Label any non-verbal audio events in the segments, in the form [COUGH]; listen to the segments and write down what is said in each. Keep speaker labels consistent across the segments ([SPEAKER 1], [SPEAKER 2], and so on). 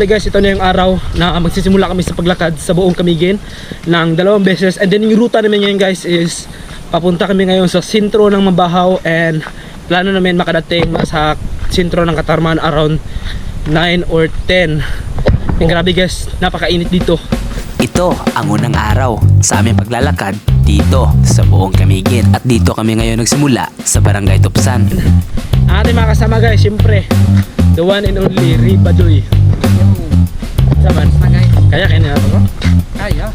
[SPEAKER 1] bali guys, ito na yung araw na magsisimula kami sa paglakad sa buong Kamigin ng dalawang beses. And then yung ruta namin ngayon guys is papunta kami ngayon sa sentro ng Mabahaw and plano namin makadating sa sentro ng Katarman around 9 or 10. And grabe guys, napakainit dito.
[SPEAKER 2] Ito ang unang araw sa aming paglalakad dito sa buong Kamigin. At dito kami ngayon nagsimula sa Barangay Tupsan.
[SPEAKER 1] Ang ating mga kasama guys, siyempre, the one and only Ribadoy. Saban? Kaya kaya na ako?
[SPEAKER 3] Kaya,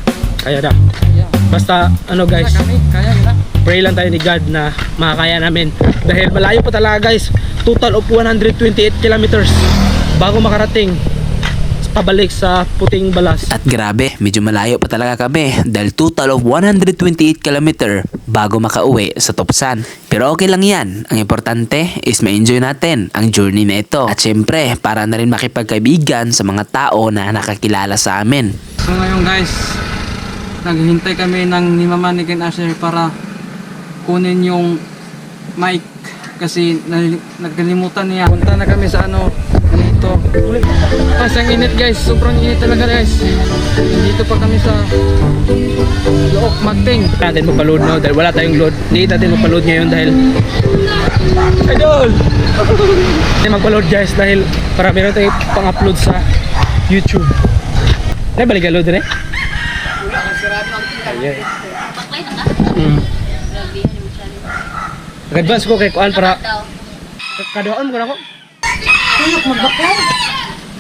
[SPEAKER 1] Kaya
[SPEAKER 3] kaya.
[SPEAKER 1] Basta ano guys,
[SPEAKER 3] Kaya kami, kaya nila.
[SPEAKER 1] pray lang tayo ni God na makakaya namin. Dahil malayo pa talaga guys, total of 128 kilometers bago makarating pabalik sa puting balas.
[SPEAKER 2] At grabe, medyo malayo pa talaga kami dahil total of 128 km bago makauwi sa Tupsan. Pero okay lang yan. Ang importante is ma-enjoy natin ang journey na ito. At syempre, para na rin makipagkaibigan sa mga tao na nakakilala sa amin.
[SPEAKER 3] So ngayon guys, naghihintay kami ng ni Mama ni Ken Asher para kunin yung mic kasi na- nagkalimutan niya. Punta na kami sa ano, dito. Kasi ang init guys, sobrang init talaga guys. Dito pa kami sa Look Magting.
[SPEAKER 1] Natin magpa-load no dahil wala tayong load. Hindi natin magpa-load ngayon dahil Idol! Hindi magpa-load guys dahil para meron tayong pang-upload sa YouTube. Ay, balik load rin eh. Ayan. Mm. Nag-advance ko kay Kuan para mo ko na ako.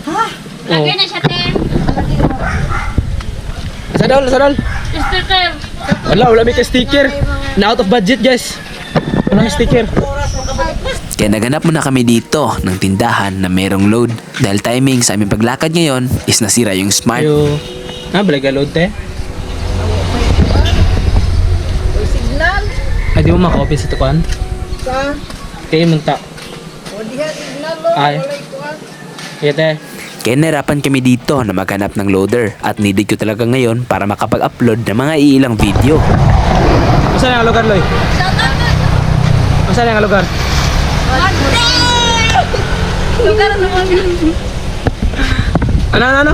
[SPEAKER 1] Oh.
[SPEAKER 4] Lagay na siya, Tem.
[SPEAKER 1] Sa daw, sa daw.
[SPEAKER 4] Mr. Tem.
[SPEAKER 1] Wala, wala may ka-sticker. Na out of budget guys. Walang sticker.
[SPEAKER 2] Kaya naganap muna kami dito ng tindahan na merong load. Dahil timing sa aming paglakad ngayon is nasira yung smart.
[SPEAKER 1] Ayo. Ah, balik load te.
[SPEAKER 5] Signal
[SPEAKER 1] Ay, di mo maka-open sa tukuan?
[SPEAKER 5] sa
[SPEAKER 1] Kaya mo ta.
[SPEAKER 5] o diha signal lo
[SPEAKER 1] Ay. Kaya te.
[SPEAKER 2] Kaya nahirapan kami dito na maghanap ng loader at needed ko talaga ngayon para makapag-upload ng mga iilang video.
[SPEAKER 1] Masa na ang lugar, Loy? Masa na ang lugar?
[SPEAKER 4] Lugar naman yun.
[SPEAKER 1] Ano, ano, ano?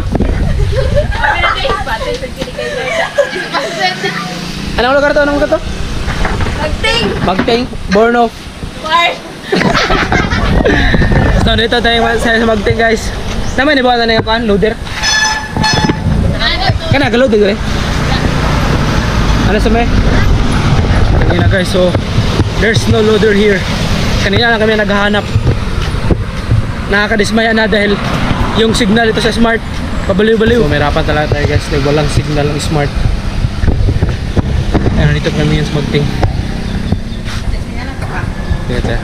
[SPEAKER 1] Anong lugar to? Anong lugar to?
[SPEAKER 4] Magting.
[SPEAKER 1] Magting. Born of.
[SPEAKER 4] War. [LAUGHS]
[SPEAKER 1] So, dito tayo sa, sa Magting, guys. Naman, di ba na yung? Loader?
[SPEAKER 4] Ano to?
[SPEAKER 1] Kana, gaload eh. Ano sa may? Kanina guys, so there's no loader here. Kanina lang kami naghahanap. Nakakadismaya na dahil yung signal ito sa smart pabaliw-baliw. So may rapan talaga tayo guys, walang signal ng smart. Ayun, nandito kami yung magting. Dito.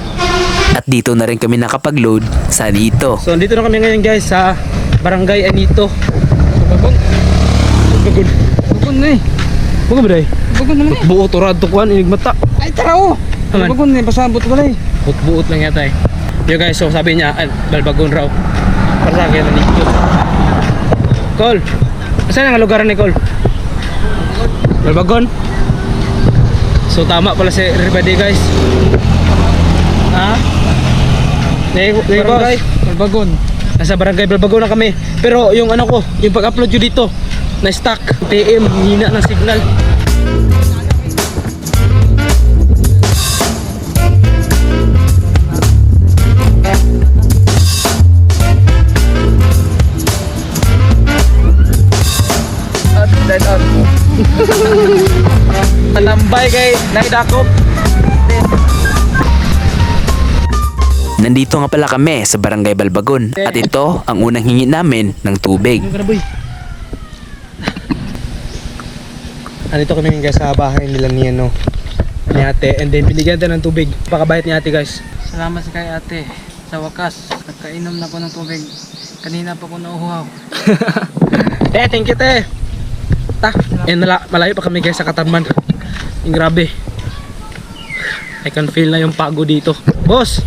[SPEAKER 2] At dito na rin kami nakapag-load sa dito.
[SPEAKER 1] So nandito na kami ngayon guys sa Barangay Anito.
[SPEAKER 3] Bagon,
[SPEAKER 1] Bagod.
[SPEAKER 3] bagon na eh.
[SPEAKER 1] Bagod ba day?
[SPEAKER 3] Bagon naman eh.
[SPEAKER 1] Buo to radto kuan inig mata.
[SPEAKER 3] Ay tara oh.
[SPEAKER 1] Aman.
[SPEAKER 3] Bagon eh, pasabot wala eh.
[SPEAKER 1] Buot-buot lang yata eh. Yo guys, so sabi niya, ay, balbagon raw. Para sa akin, nandito. Col, saan ang lugar ni Col? Balbagon? So tama pala si everybody guys. Ha? Di
[SPEAKER 3] Barangay,
[SPEAKER 1] boss,
[SPEAKER 3] Bagon.
[SPEAKER 1] nasa barangay Balbagon na kami. Pero yung ano ko, yung pag-upload nyo dito, na stuck. TM, hina ng signal. [LAUGHS]
[SPEAKER 3] Talambay kay Naidakop.
[SPEAKER 2] Nandito nga pala kami sa Barangay Balbagon at ito ang unang hingi namin ng tubig.
[SPEAKER 1] Karaboy. Andito kami guys sa bahay nila ni ano ni ate and then binigyan tayo ng tubig. Pakabait ni ate guys.
[SPEAKER 3] Salamat sa kay ate. Sa wakas, nagkainom na ko ng tubig. Kanina pa ko nauuhaw.
[SPEAKER 1] te, [LAUGHS] thank you te. Ta, and nala, malayo pa kami guys sa Katarman. Yung grabe. I can feel na yung pagod dito. Boss,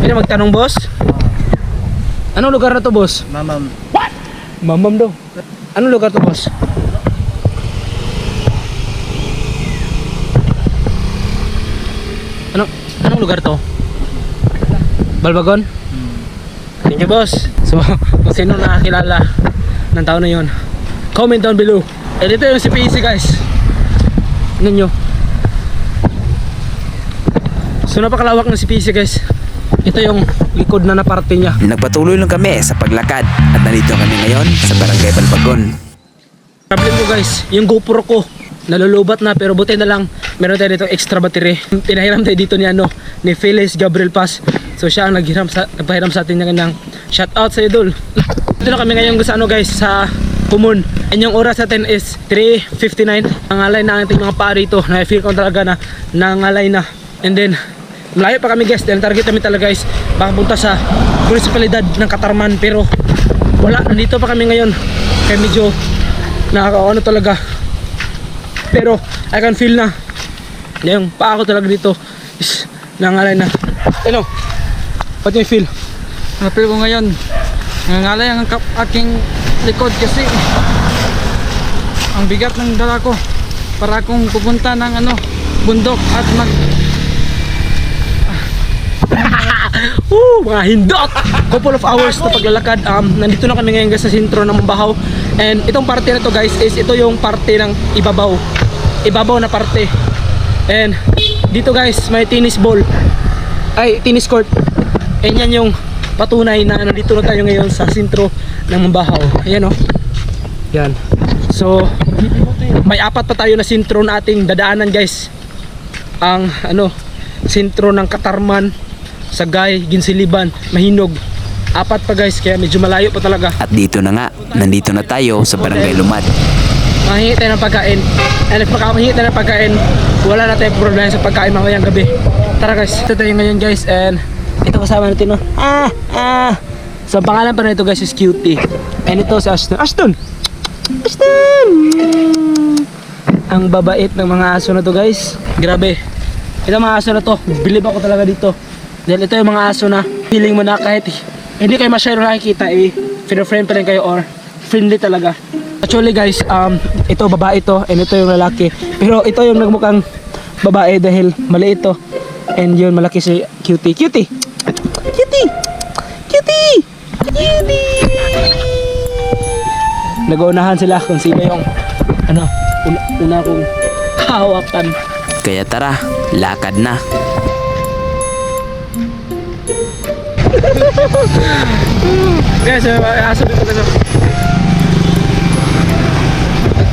[SPEAKER 1] pwede magtanong boss? Anong lugar na to boss?
[SPEAKER 3] Mamam.
[SPEAKER 1] Mamam daw. Anong lugar to boss? Ano anong lugar to? Balbagon? Thank you, boss. So, [LAUGHS] kung sino nakakilala ng tao na yon, comment down below. And ito yung si PEC, guys. Tingnan nyo. So, napakalawak ng si PEC, guys. Ito yung likod na na parte niya.
[SPEAKER 2] Nagpatuloy lang kami sa paglakad at nandito kami ngayon sa Barangay Balbagon.
[SPEAKER 1] Problem ko guys, yung GoPro ko nalulubat na pero buti na lang meron tayo dito extra battery. Pinahiram tayo dito ni ano ni Felix Gabriel Paz. So siya ang naghiram sa nagpahiram sa atin ng kanyang shout out sa idol. Dito na kami ngayon sa ano guys sa Kumun. And yung oras natin is 3.59. Nangalay na ang ating mga paa rito. Na-feel ko talaga na nangalay na. And then, malayo pa kami guys. Dahil target kami talaga guys. Baka punta sa munisipalidad ng Katarman. Pero wala, nandito pa kami ngayon. Kaya medyo nakakaano talaga pero I can feel na yung paa ko talaga dito is nangalay na ano what do you feel
[SPEAKER 3] Napil ko ngayon. Nangangalay ang aking likod kasi ang bigat ng dala ko para akong pupunta ng ano bundok at mag
[SPEAKER 1] Woo! Mga hindot! Couple of hours na paglalakad. Um, nandito na kami ngayon guys sa sentro ng Mabahaw. And itong parte na to guys is ito yung parte ng ibabaw. Ibabaw na parte. And dito guys may tennis ball. Ay, tennis court. And yan yung patunay na nandito na tayo ngayon sa sentro ng Mabahaw. Ayan oh. Yan. So, may apat pa tayo na sentro na ating dadaanan guys. Ang ano, sentro ng Katarman, Sagay, Ginsiliban, Mahinog. Apat pa guys, kaya medyo malayo pa talaga.
[SPEAKER 2] At dito na nga, nandito na tayo sa Barangay Lumad.
[SPEAKER 1] Mahingi tayo ng pagkain. And if makakahingi tayo ng pagkain, wala na tayong problema sa pagkain mamayang gabi. Tara guys, ito tayo ngayon guys and ito kasama natin no. Ah, ah. So ang pangalan pa na ito guys is Cutie. And ito si Ashton. Ashton! Ashton! Ang babait ng mga aso na to guys. Grabe. Ito mga aso na to. Bilib ako talaga dito. Dahil ito yung mga aso na feeling mo na kahit hindi kayo masyado nakikita eh. Friend pa rin kayo or friendly talaga. Actually guys, um, ito babae ito and ito yung lalaki. Pero ito yung nagmukhang babae dahil mali ito. And yun malaki si Cutie. Cutie! Cutie! Cutie! Cutie! Nag-uunahan sila kung sino yung ano, una, una kong kahawakan.
[SPEAKER 2] Kaya tara, lakad na.
[SPEAKER 1] Guys, aso dito kasi.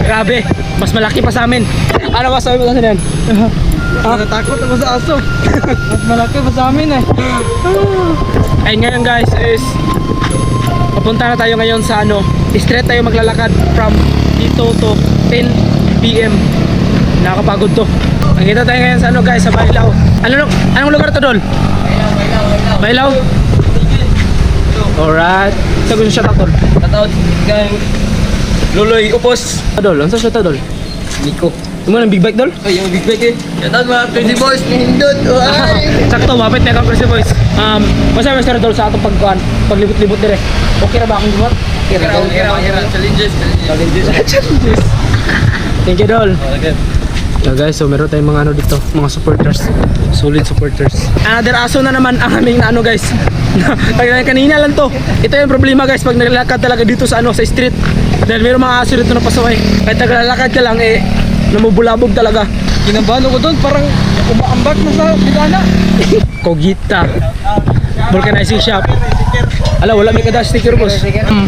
[SPEAKER 1] Grabe, mas malaki pa sa amin. Ano ba sabi mo sa yan?
[SPEAKER 3] Natatakot ako sa aso. [LAUGHS] Mas malaki pa sa amin eh.
[SPEAKER 1] Ay ngayon guys is papunta na tayo ngayon sa ano, straight tayo maglalakad from dito to 10 PM. Nakakapagod to. Nakita tayo ngayon sa ano guys, sa Bailaw. Ano anong lugar to dol? Bailaw. Alright. Sabi siya shout out dol.
[SPEAKER 3] Shoutout kay Luloy Upos.
[SPEAKER 1] Dol, ano sa shout out dol?
[SPEAKER 3] Nico.
[SPEAKER 1] Imo ng big bike dol?
[SPEAKER 3] Ay, yung big bag eh. Shoutout mga crazy boys. Nindot. [LAUGHS]
[SPEAKER 1] Sakto, mapit na kang Chrissy Boys. Um, masabi Mr. Dol sa atong pagkuhan, paglibot-libot dire. Okay na ba akong gumat?
[SPEAKER 3] Okay ra, okay ra, okay ra. Challenges, [LAUGHS] challenges.
[SPEAKER 1] Thank you, Dol. So guys, so meron tayong mga ano dito, mga supporters. Solid supporters. Another aso na naman ang aming ano guys. [LAUGHS] Kanina lang to. Ito yung problema guys pag naglalakad talaga dito sa ano sa street. Dahil meron mga aso dito na pasaway. Kahit naglalakad ka lang eh namubulabog talaga.
[SPEAKER 3] Kinabalo ko doon, parang umaambak na sa bidana. [LAUGHS]
[SPEAKER 1] Kogita. Vulcanizing shop. Ala, wala may kada sticker boss. Mm.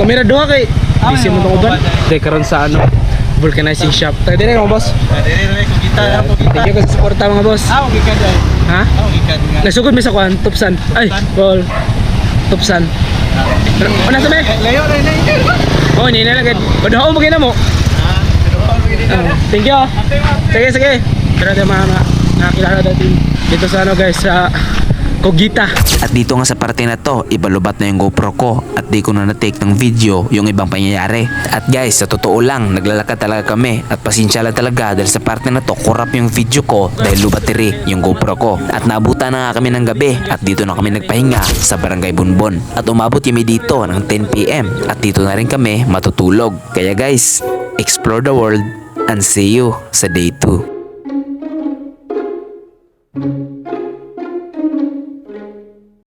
[SPEAKER 1] Kamera doha kay. Isi mo tong uban. Dahil karon sa ano, vulcanizing shop. Tayo dire mga boss. Thank you sa suporta mga boss. Ha? Nasugod mi sa kwan, Tupsan. Ay, ball. Tupsan. Ano sa may?
[SPEAKER 3] Layo na na.
[SPEAKER 1] Oh, hindi na lang. Badaho mo gina mo. Ah, thank you. Sige, sige. Pero tayo mga nakakilala natin dito sa ano guys, sa Kogita.
[SPEAKER 2] At dito nga sa parte na to, ibalubat na yung GoPro ko at di ko na na-take ng video yung ibang pangyayari. At guys, sa totoo lang, naglalakad talaga kami at pasensya lang talaga dahil sa parte na to, kurap yung video ko dahil low battery yung GoPro ko. At naabutan na nga kami ng gabi at dito na kami nagpahinga sa Barangay Bunbon. At umabot kami dito ng 10pm at dito na rin kami matutulog. Kaya guys, explore the world and see you sa day 2.